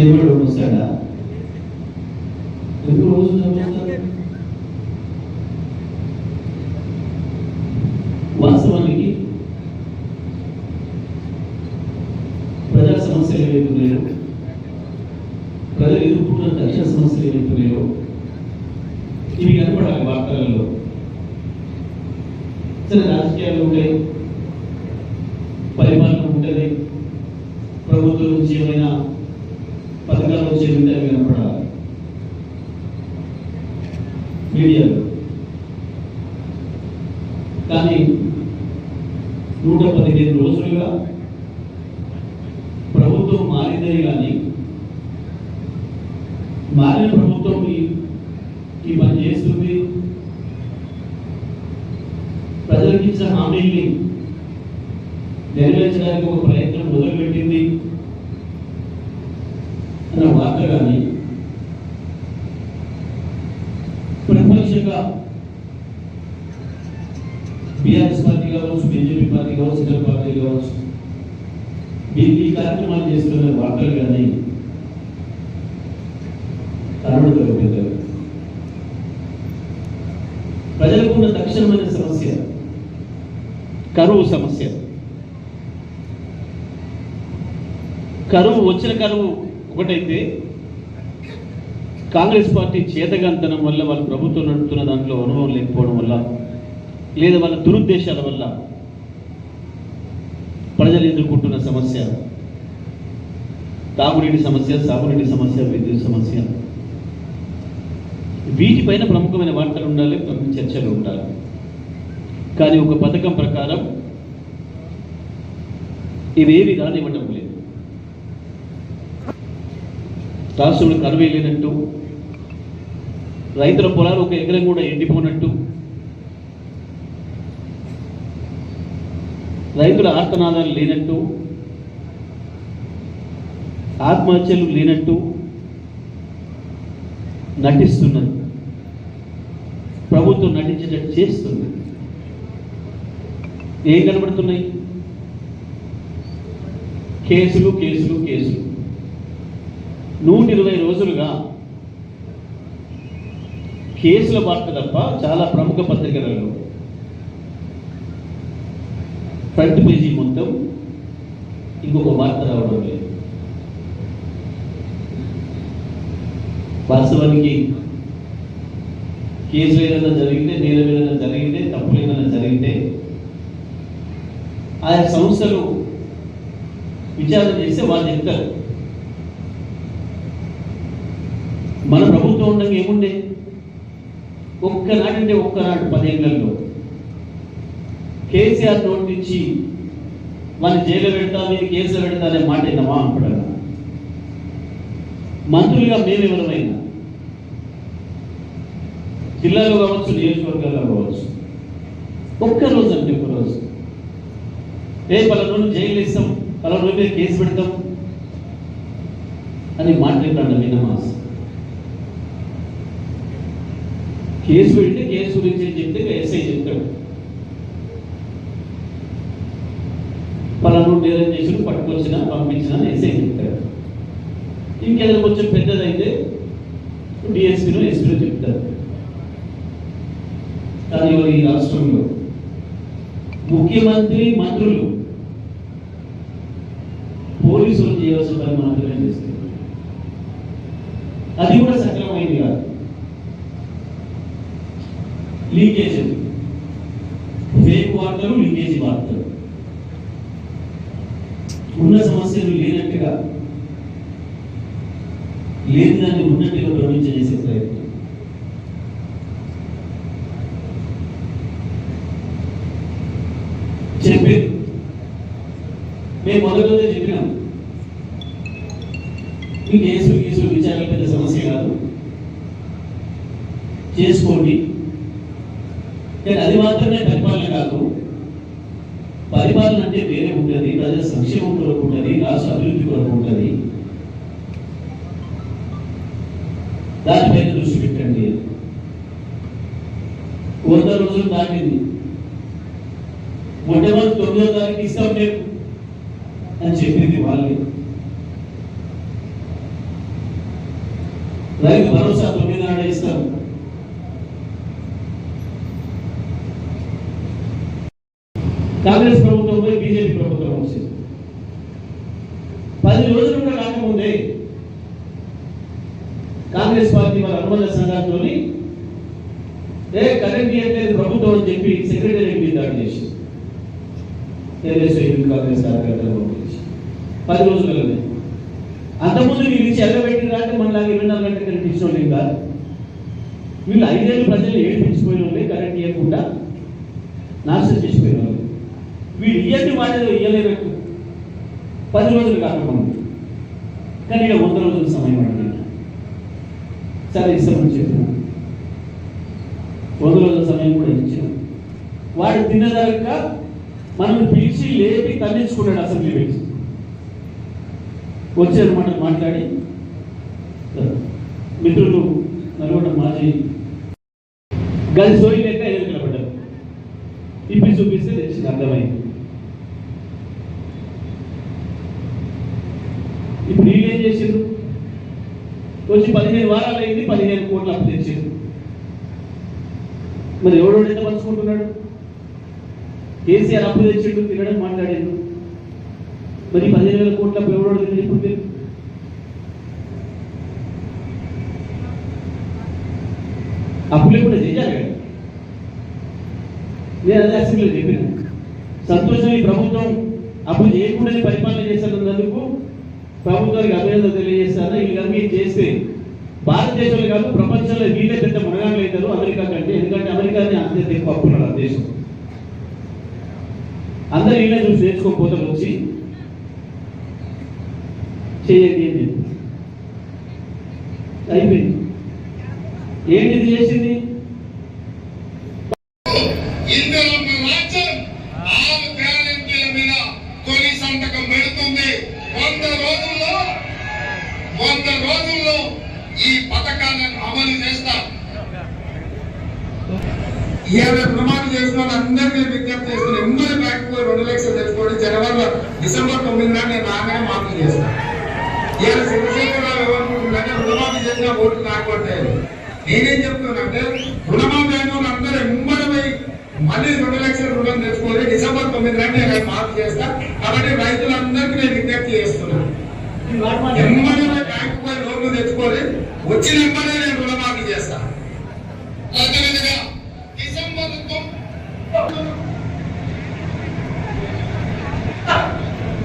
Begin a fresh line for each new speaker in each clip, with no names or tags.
దేవుడు వస్తాడా? ఎందుకు రోజు చదువుతారు వాస్తవానికి ప్రజా సమస్యలు ఏవైతున్నాయో ప్రజలు ఎదుర్కొంటున్న తక్షణ సమస్యలు ఏవైతున్నాయో ఇవి కనపడాలి వార్తలలో సరే రాజకీయాలు ఉంటాయి పరిపాలన ఉంటుంది ప్రభుత్వం నుంచి ఏమైనా పథకాలు వచ్చేవి కనపడాలి. మీడియాలో కానీ నూట పదిహేను రోజులుగా ప్రభుత్వం మారిందే కానీ మారిన ప్రభుత్వం ఈ ఈ పని చేస్తుంది ప్రజలకు ఇచ్చిన హామీల్ని నెరవేర్చడానికి ఒక ప్రయత్నం మొదలుపెట్టింది అన్న వార్త కానీ ప్రపంచంగా బీఆర్ఎస్ పార్టీ కావచ్చు బీజేపీ పార్టీ కావచ్చు ఇతర పార్టీ కావచ్చు మీరు ఈ కార్యక్రమాలు చేస్తున్న వార్తలు కానీ కనబడతారు ప్రజలకు ఉన్న తక్షణమైన సమస్య కరువు సమస్య. కరువు వచ్చిన కరువు ఒకటైతే కాంగ్రెస్ పార్టీ చేతగంతనం వల్ల వాళ్ళు ప్రభుత్వం నడుపుతున్న దాంట్లో అనుభవం లేకపోవడం వల్ల లేదా వాళ్ళ దురుద్దేశాల వల్ల ప్రజలు ఎదుర్కొంటున్న సమస్య తాగునీటి సమస్య సాగునీటి సమస్య విద్యుత్ సమస్య. వీటిపైన ప్రముఖమైన వార్తలు ఉండాలి ప్రముఖ చర్చలు ఉండాలి. కానీ ఒక పథకం ప్రకారం ఇవేవి రానివ్వటం లేదు. దాసుడు కరువు లేనట్టు రైతుల పొలాలు ఒక ఎకరం కూడా ఎండిపోనట్టు రైతుల ఆర్తనాదాలు లేనట్టు ఆత్మహత్యలు లేనట్టు నటిస్తున్నది. ప్రభుత్వం నటించేటట్టు చేస్తుంది. ఏం కనబడుతున్నాయి? కేసులు కేసులు కేసులు. నూట ఇరవై రోజులుగా కేసుల వార్త తప్ప చాలా ప్రముఖ పత్రికలలో. ఫ్రంట్ పేజీ మొత్తం ఇంకొక వార్త రావడం లేదు. వాస్తవానికి కేసులు ఏదైనా జరిగితే నేరం ఏదైనా జరిగితే తప్పులు ఏదైనా జరిగితే ఆయా సంస్థలు విచారణ చేస్తే వాళ్ళు చెప్తారు. మన ప్రభుత్వం ఉండగా ఏముండే? ఒక్కనాడంటే ఒక్కనాడు పదేళ్ళలో కేసీఆర్ నోటి నుంచి వాళ్ళని జైలు పెడతా మీరు కేసులో పెడతా అనే మాట విన్నామా అప్పుడన్నా మంత్రులుగా మేము ఎవరమైనా? జిల్లాలో కావచ్చు నియోజకవర్గాల్లో కావచ్చు. ఒక్క రోజు అంటే ఒక్కరోజు ఏ పలానా రోజు జైలు ఇస్తాం పలానా రోజు కేసు పెడతాం అని మాట్లాడతాడు వినమాస్ కేసు పెడితే కేసు గురించి చెప్తే ఎస్ఐ చెప్తాడు. పలానా నేరం చేసిన పట్టుకొచ్చిన పంపించిన ఎస్ఐ చెప్తాడు. ఇంకేదైనా కొంచెం పెద్దదైతే డిఎస్పీలో ఎస్పీలో చెప్తారు. కానీ ఈ రాష్ట్రంలో ముఖ్యమంత్రి మంత్రులు పోలీసులు చేయవలసిన పని మాత్రమే చేస్తారు అది కూడా సక్రమమైంది కాదు. లీకేజ్ ఫేక్ వార్తలు లీకేజ్ వార్తలు. ఉన్న సమస్యలు లేనట్టుగా లేని దాన్ని ఉన్నట్టుగా ప్రవహించేసే ప్రయత్నం. చెప్పి మేము మొదటి చెప్పినాం. మీకు కేసులు కేసులు విచారణ పెద్ద సమస్య కాదు. చేసుకోండి. కానీ అది మాత్రమే పరిపాలన కాదు. పరిపాలన అంటే వేరే ఉంటుంది ప్రజల సంక్షేమం కొరకు ఉంటుంది రాష్ట్ర అభివృద్ధి కొరకు ఉంటుంది. దానిపైన దృష్టి పెట్టండి. వంద రోజులు దాటింది. మొట్టమొదటి తొమ్మిదో తారీఖు ఇస్తాం మేము అని చెప్పింది వాళ్ళే. రైతు భరోసా తొమ్మిది నాడు ఇస్తాం. కాంగ్రెస్ ప్రభుత్వం పోయి బీజేపీ ప్రభుత్వం వచ్చింది. పది రోజులు కూడా కాకముందే కాంగ్రెస్ పార్టీ వాళ్ళ అనుబంధ సంఘాలతో ఏ కరెంట్ ఇవ్వట్లేదు ప్రభుత్వం అని చెప్పి సెక్రటరీ మీద దాడి చేసి తెలుగుదేశం కాంగ్రెస్ కార్యకర్తలు పది రోజులనే అంతకుముందు వీళ్ళు ఇచ్చి ఎల్లబెట్టిన అంటే మనలాగా ఇరవై నాలుగు గంటలు కరెంట్ ఇచ్చిన వాళ్ళు కాదు. వీళ్ళు ఐదేళ్ళు ప్రజలు ఏడిపించిపోయిన వాళ్ళే కరెంట్ ఇవ్వకుండా నాశనం చేసిపోయిన వాళ్ళు వీళ్ళు వాడేదో ఇవ్వలేదు పది రోజులు కాకముందు కానీ ఇక వంద రోజుల సమయం అడిగింది సరే ఇష్టం చెప్పిన. వంద రోజుల సమయం కూడా ఇచ్చాను. వాడు తిన్నదాకా మనం పిలిచి లేపి తల్లించుకున్నాడు అసెంబ్లీ పిలిచి వచ్చారు మనం మాట్లాడి. మిత్రులు నల్గొండ మాజీ గది సోయి లేక ఎదురు నిలబడ్డారు ఇప్పి చూపిస్తే తెలిసింది అర్థమైంది ఇప్పుడు వీళ్ళు ఏం చేసారు వచ్చి పదిహేను వారాలు అయింది పదిహేను కోట్లు అప్పు తెచ్చింది మరి ఎవడో ఎంత పంచుకుంటున్నాడు? కేసీఆర్ అప్పు తెచ్చిండు తినడం మాట్లాడిండు. మరి పదిహేను వేల కోట్ల అప్పు ఎవడోడు తినడు ఇప్పుడు మీరు? అప్పులు కూడా చేయాలి కదా. నేను అదే అసెంబ్లీలో చెప్పిన. సంతోషం ఈ ప్రభుత్వం అప్పు చేయకుండానే పరిపాలన చేస్తున్నందుకు ప్రభుత్వానికి అభ్యర్థన తెలియజేస్తాను ఈ కనుక చేస్తే భారతదేశంలో కాదు ప్రపంచంలో వీళ్ళే పెద్ద మునగాలు అవుతారు అమెరికా కంటే. ఎందుకంటే అమెరికాని అంతే ఎక్కువ అప్పున్నారు ఆ దేశం. అందరు వీళ్ళే చూసి నేర్చుకోకపోతారు వచ్చి. చేయండి అని చెప్పి అయిపోయింది. ఏంటి ఇది చేసింది?
ఇందులో రాజ్యం ఆరు గ్యారెంటీల మీద తొలి సంతకం పెడుతుంది వంద రోజుల్లో వంద రోజుల్లో ఈ పథకాలను అమలు చేస్తారు ఇరవై ప్రమాణం చేసిన వాళ్ళందరినీ విజ్ఞప్తి చేస్తున్నా ఎమ్మడి బ్యాంకు రెండు లక్షలు తెచ్చుకోండి. జనవరిలో డిసెంబర్ తొమ్మిది నాడు నేను నానే మాఫీ చేస్తాను ఇవాళ చంద్రశేఖరరావు ఏమనుకుంటుందంటే రుణమాఫీ చేసిన ఓట్లు నాకు పడతాయి నేనేం చెప్తున్నానంటే రుణమాఫీ అయిన వాళ్ళందరూ ఎమ్మడి పోయి మళ్ళీ రెండు లక్షల రుణం తెచ్చుకోవాలి డిసెంబర్ తొమ్మిది నాడు నేను మాఫీ చేస్తా. కాబట్టి రైతులందరికీ నేను విజ్ఞప్తి చేస్తున్నాను ఎమ్మడి తెచ్చుకోవాలి వచ్చిన ఎమ్మడే నేను రుణమాఫీ చేస్తా. అదేవిధంగా డిసెంబర్ తొమ్మిది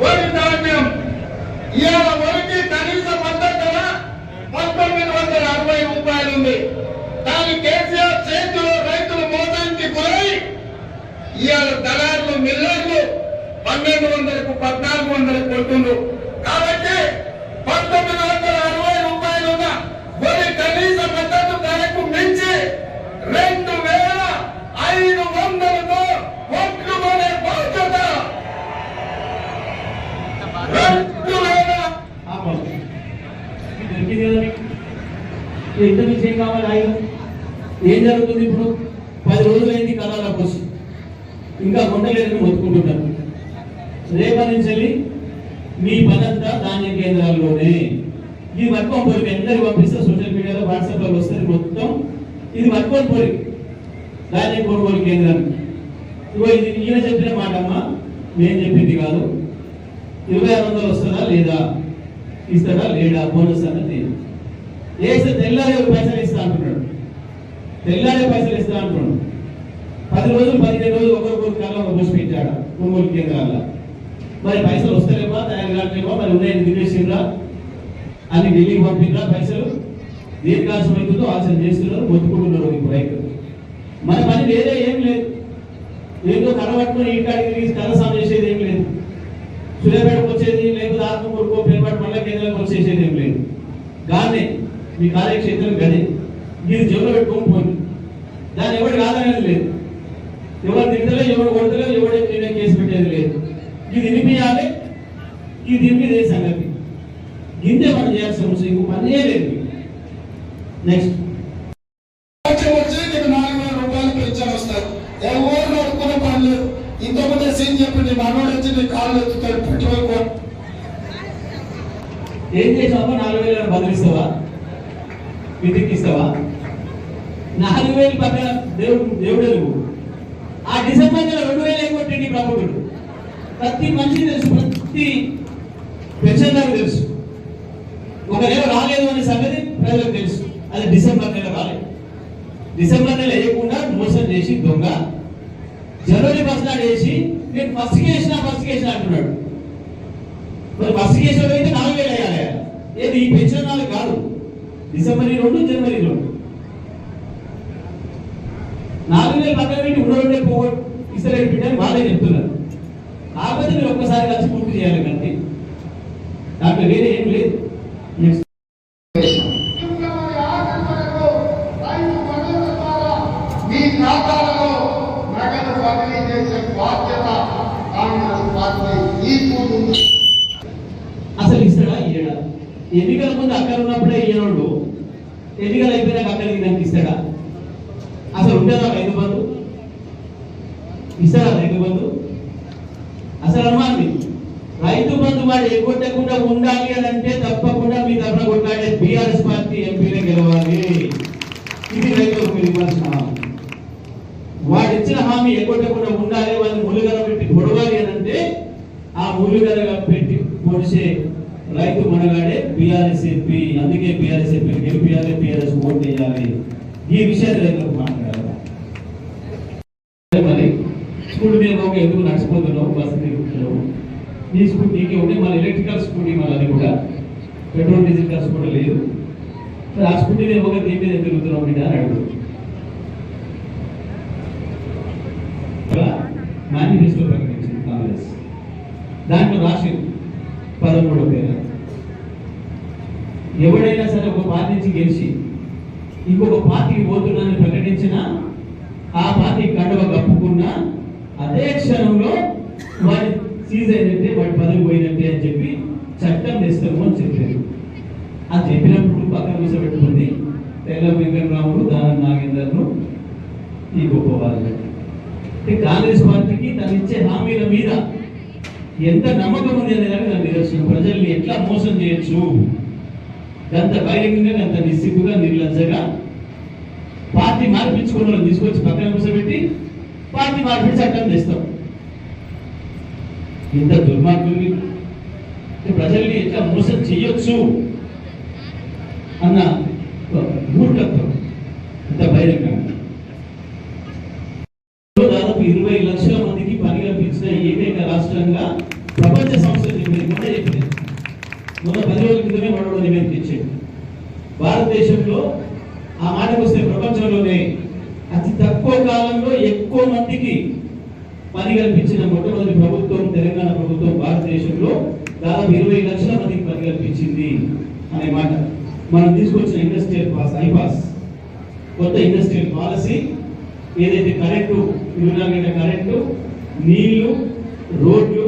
వరి ధాన్యం ఇవాళ వరికి కనీస మద్దతు ధర పంతొమ్మిది వందల అరవై రూపాయలు ఉంది. దాని కేసీఆర్ చేతిలో రైతులు మోసానికి గురై ఇవాళ దళారులు మిల్లర్లు పన్నెండు వందలకు పద్నాలుగు వందలకు కొడుతుండ్రు కాబట్టి పంతొమ్మిది వందల అరవై రూపాయలు ఉన్న వరి కనీస మద్దతు ధరకు మించి రెండు వేల ఐదు వందలతో ఒట్లు కొనే బాధ్యత రెండు వేల
ఆపండి. ఇది దొరికింది కదా మీకు? ఇది ఎంత విషయం కావాలి ఆయుధం ఏం జరుగుతుంది ఇప్పుడు? పది రోజులైంది కరోనా వచ్చి ఇంకా కొండలేదని మొత్తుకుంటున్నారు రేపటి నుంచి వెళ్ళి మీ పనంతా ధాన్య కేంద్రాల్లోనే. ఇది వర్కం పోయి అందరికి పంపిస్తే. సోషల్ మీడియాలో వాట్సాప్లో వస్తుంది మొత్తం. ఇది వర్కం పోయి ధాన్యం కొనుగోలు కేంద్రం. ఇగో ఇది ఈయన చెప్పిన మాట అమ్మా నేను చెప్పింది కాదు. ఇరవై ఆరు వందలు వస్తుందా లేదా? ఇస్తారా లేడా బోనస్ అన్నది వేస్తే తెల్లారి పైసలు ఇస్తా అంటున్నాడు. తెల్లారి పైసలు ఇస్తా అంటున్నాడు. పది రోజులు పదిహేను రోజులు ఒకరికొకరు కాలం పోసి పెట్టాడు కొనుగోలు కేంద్రాల్లో మరి పైసలు వస్తలేమా తయారు కావట్లేమా మరి ఉన్నాయని తినేసిండ్రా అని ఢిల్లీకి పంపిండ్రా పైసలు? దీర్ఘాసం అవుతుందో ఆశ చేస్తున్నారు మొత్తుకుంటున్నారు ఇప్పుడు రైతులు మన పని వేరే ఏం లేదు. ఏదో కనబట్టుకుని ఈ కాడికి తిరిగి చేసేది ఏం లేదు. సూర్యాపేటకు వచ్చేది లేకపోతే ఆత్మకూరుకో పేరుపాటు మండల కేంద్రానికి వచ్చేసేది ఏం లేదు. కానీ మీ కార్యక్షేత్రం గది. మీరు జబ్బులు పెట్టుకొని పోయింది దాన్ని ఎవరు కాదనేది లేదు. ఎవరు తింటలే ఎవరు కొడతలే ఎవరు నేనే కేసు పెట్టేది లేదు. ఇది వినిపించాలి. ఇది వినిపిదే సంగతి? ఇంతే మనం చేయాల్సిన అవసరం పనే లేదు. నెక్స్ట్
వచ్చి వచ్చి నీకు నాలుగు వేల రూపాయలు పెంచాలి వస్తారు ఎవరు నడుపుకునే పని లేదు ఇంతకుముందే సీన్ చెప్పి నీ మనోడు వచ్చి నీ కాళ్ళు ఎత్తుతాడు పెట్రోల్ కో-
ఏం నాలుగు ఇస్తావా నాలుగు వేలు పక్కన దేవుడు దేవుడు నువ్వు ఆ డిసెంబర్ నెల రెండు వేలు ఎగ్గొట్టండి ప్రభుత్వుడు ప్రతి మనిషి తెలుసు ప్రతి పెన్షన్దారు తెలుసు. ఒక నెల రాలేదు అనే సంగతి ప్రజలకు తెలుసు. అది డిసెంబర్ నెల రాలేదు. డిసెంబర్ నెల వేయకుండా మోసం చేసి దొంగ. జనవరి ఫస్ట్ నాడు వేసి నేను ఫస్ట్ కేసిన ఫస్ట్ వేసిన అంటున్నాడు. మరి ఫస్ట్ కేసులో అయితే నాలుగు వేలు వేయాలి. ఏది? ఈ పెన్షన్ నాలుగు కాదు. డిసెంబర్ రెండు జనవరి రెండు. నాలుగు వేలు పక్కన పెట్టి ఉండడే పో ఇస్తలేడు బిడ్డని వాళ్ళే చెప్తున్నారు. కాకపోతే మీరు ఒక్కసారి కలిసి పూర్తి చేయాలి కంటే దాంట్లో వేరే ఏం లేదు నెక్స్ట్
ఫిబ్రవరి ఆఖరి వరకు రైతు భరోసా ద్వారా మీ ఖాతాలలో నగదు బదిలీ చేసే బాధ్యత కాంగ్రెస్ పార్టీ మీకు ఉంది
అసలు ఇస్తాడా ఇయ్యడా ఎన్నికల ముందు అక్కడ ఉన్నప్పుడే ఇయ్యనోడు ఎన్నికలు అయిపోయినాక అక్కడికి దానికి ఇస్తాడా? అసలు ఉంటుందా రైతు బంధు? ఇస్తాడా రైతు బంధు? అసలు అనుమానం రైతు బంధు వాడు ఎగ్గొట్టకుండా ఉండాలి అని అంటే తప్పకుండా మీ తరఫున కొట్లాడే బీఆర్ఎస్ పార్టీ ఎంపీలే గెలవాలి. ఇది రైతులకు మీరు ఇవ్వాల్సిన హామీ. వాడు ఇచ్చిన హామీ ఎగ్గొట్టకుండా ఉండాలి వాళ్ళు ములుగర పెట్టి గొడవాలి అని అంటే ఆ ములుగర పెట్టి పొడిచే రైతు మనగాడే బీఆర్ఎస్ ఎంపీ అందుకే బీఆర్ఎస్ ఎంపీ గెలిపియాలి. ఓట్ వేయాలి ఈ విషయాలు రైతులకు మాట్లాడాలి మరి స్కూల్ మీద ఒక ఎందుకు నడిచిపోతున్నావు బస్సు తిరుగుతున్నావు నీ స్కూటీ నీకే ఉంటే మన ఎలక్ట్రికల్ స్కూటీ మళ్ళీ అది కూడా. పెట్రోల్ డీజిల్ ఖర్చు కూడా లేదు. ఆ స్కూటీ మీద ఒక దీని మీద తిరుగుతున్నావు బిడ్డ అని అడుగుతుంది మేనిఫెస్టో ప్రకటించింది కాంగ్రెస్ దాంట్లో రాసి పదమూడో పేరు ఎవడైనా సరే ఒక పార్టీ నుంచి గెలిచి ఇంకొక పార్టీకి పోతున్నానని ప్రకటించిన ఆ పార్టీ కండవ కప్పుకున్న అదే క్షణంలో వాడి సీజ్ అయినట్టే వాడి పదవి పోయినట్టే అని చెప్పి చట్టం తెస్తాము అని చెప్పారు. అది చెప్పినప్పుడు పక్కన కూర్చోబెట్టుకుంది తెల్ల వెంకటరాముడు దాన నాగేందర్ను ఈ గొప్ప వాళ్ళు. అంటే కాంగ్రెస్ పార్టీకి తను ఇచ్చే హామీల మీద ఎంత నమ్మకం ఉంది అనే దానికి నాకు నిదర్శనం. ప్రజల్ని ఎట్లా మోసం చేయొచ్చు? ఎంత బహిరంగంగా ఎంత నిస్సిగ్గుగా నిర్లజ్జగా పార్టీ మార్పించుకున్న వాళ్ళని తీసుకొచ్చి పక్కన కూర్చోబెట్టి పార్టీ మార్పిడి చట్టం తెస్తాం. ఇంత దుర్మార్గులు ప్రజల్ని ఎట్లా మోసం చేయొచ్చు అన్న భారతదేశంలో ఆ మాటకు వస్తే ప్రపంచంలోనే అతి తక్కువ కాలంలో ఎక్కువ మందికి పని కల్పించిన మొట్టమొదటి ప్రభుత్వం తెలంగాణ ప్రభుత్వం భారతదేశంలో దాదాపు ఇరవై లక్షల మందికి పని కల్పించింది అనే మాట. మనం తీసుకొచ్చిన ఇండస్ట్రియల్ పాస్ ఐపాస్ కొత్త ఇండస్ట్రియల్ పాలసీ ఏదైతే కరెంటు ఇరవై నాలుగు గంటల కరెంటు నీళ్ళు రోడ్లు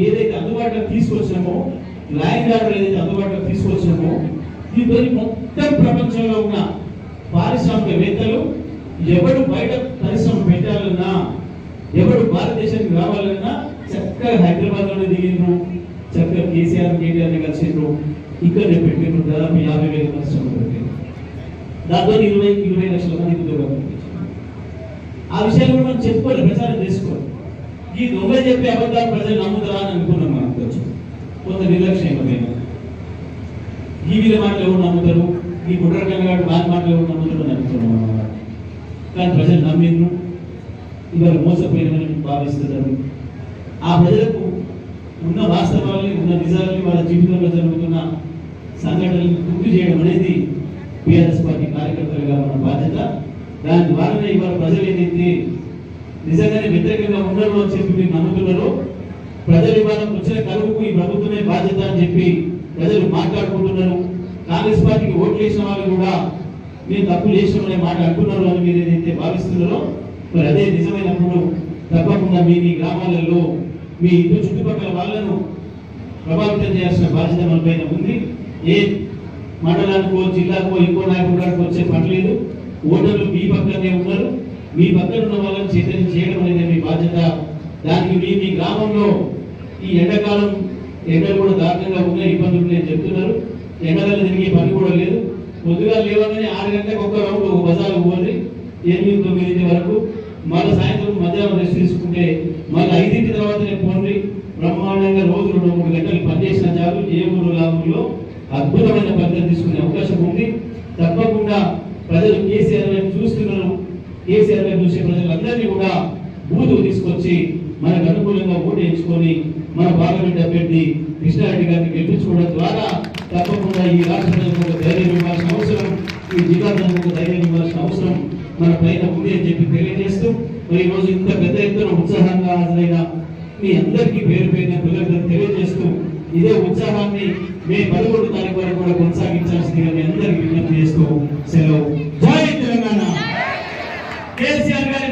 ఏదైతే అందుబాటులో తీసుకొచ్చామో ల్యాండ్ ఆర్డర్ ఏదైతే అందుబాటులోకి తీసుకొచ్చామో దీనిపై మొత్తం మొత్తం ప్రపంచంలో ఉన్న పారిశ్రామికవేత్తలు ఎవడు బయట పరిశ్రమ పెట్టాలన్నా ఎవడు భారతదేశానికి రావాలన్నా చక్కగా హైదరాబాద్లోనే దిగిండ్రు చక్కగా కేసీఆర్ కేటీఆర్ని కలిసిండ్రు. ఇక్కడనే పెట్టిండ్రు దాదాపు యాభై వేల పరిశ్రమలు పెట్టారు దాంతో ఇరవై ఇరవై లక్షల మంది ఉద్యోగాలు ఆ విషయాలు కూడా మనం చెప్పుకోవాలి ప్రచారం చేసుకోవాలి. ఈ దొంగ చెప్పే అబద్ధాలు ప్రజలు నమ్ముతారా అని అనుకున్నాం మనం కొంచెం. కొంత నిర్లక్ష్యమైన ఈ వీళ్ళ మాటలు ఎవరు నమ్ముతారు? ఈ గుడ్రకంగా గారు బాధ మాటలు ఎవరు నమ్ముతారు కానీ ప్రజలు నమ్మిండ్రు. ఇవాళ మోసపోయినని భావిస్తున్నారు. ఆ ప్రజలకు ఉన్న వాస్తవాల్ని ఉన్న నిజాలని వాళ్ళ జీవితంలో జరుగుతున్న సంఘటనలు గుర్తు చేయడం అనేది బీఆర్ఎస్ పార్టీ కార్యకర్తలుగా మన బాధ్యత. దాని ద్వారానే ఇవాళ ప్రజలు ఏదైతే నిజంగానే వ్యతిరేకంగా ఉండరు అని చెప్పి మీరు నమ్ముతున్నారో ప్రజలు ఇవాళ వచ్చిన కరువుకు ఈ ప్రభుత్వమే బాధ్యత అని చెప్పి ప్రజలు మాట్లాడుకుంటున్నారు. కాంగ్రెస్ పార్టీకి ఓట్లు వేసిన వాళ్ళు కూడా మీరు తప్పులు చేసినామనే మాట అంటున్నారు అని మీరు ఏదైతే భావిస్తున్నారో మరి అదే నిజమైనప్పుడు తప్పకుండా మీ మీ గ్రామాలలో మీ ఇంటి చుట్టుపక్కల వాళ్ళను ప్రభావితం చేయాల్సిన బాధ్యత మనపైన ఉంది. ఏ మండలానికో జిల్లాకో ఇంకో నాయకుడు గారికి వచ్చే పని లేదు. ఓటర్లు మీ పక్కనే ఉన్నారు. మీ పక్కన ఉన్న వాళ్ళని చైతన్యం చేయడం అనేది మీ బాధ్యత. దానికి మీ మీ గ్రామంలో ఈ ఎండాకాలం ఎండలు కూడా దారుణంగా ఉన్నాయి ఇబ్బందులు నేను చెప్తున్నారు. ఎండలలో తిరిగి పని కూడా లేదు. పొద్దుగా లేవగానే ఆరు గంటలకు ఒక్క రౌండ్ ఒక బజార్ పోండి ఎనిమిది తొమ్మిది వరకు. మళ్ళీ సాయంత్రం మధ్యాహ్నం రెస్ట్ తీసుకుంటే మళ్ళీ ఐదింటి తర్వాతనే పోండి. బ్రహ్మాండంగా రోజు రెండు మూడు గంటలు పనిచేసిన చాలు ఏ ఊరు లాభంలో అద్భుతమైన పద్ధతి తీసుకునే అవకాశం ఉంది. తప్పకుండా ప్రజలు కేసీఆర్ వైపు చూస్తున్నారు. కేసీఆర్ వైపు చూసే ప్రజలందరినీ కూడా బూతుకు తీసుకొచ్చి మనకు అనుకూలంగా ఓటు వేయించుకొని మన పార్లమెంట్ అభ్యర్థి కృష్ణారెడ్డి గారిని గెలిపించుకోవడం ద్వారా తప్పకుండా ఈ రాష్ట్రంలో ఒక ధైర్యం ఇవ్వాల్సిన అవసరం ఈ జిల్లా ఒక ధైర్యం ఇవ్వాల్సిన అవసరం మన పైన ఉంది అని చెప్పి తెలియజేస్తూ మరి ఈరోజు ఇంత పెద్ద ఎత్తున ఉత్సాహంగా హాజరైన మీ అందరికీ పేరు పేరిన పిల్లలకు తెలియజేస్తూ ఇదే ఉత్సాహాన్ని మే పదకొండు తారీఖు వరకు కూడా కొనసాగించాల్సిందిగా మీ అందరికీ విజ్ఞప్తి చేస్తూ సెలవు. జై తెలంగాణ! కేసీఆర్ గారి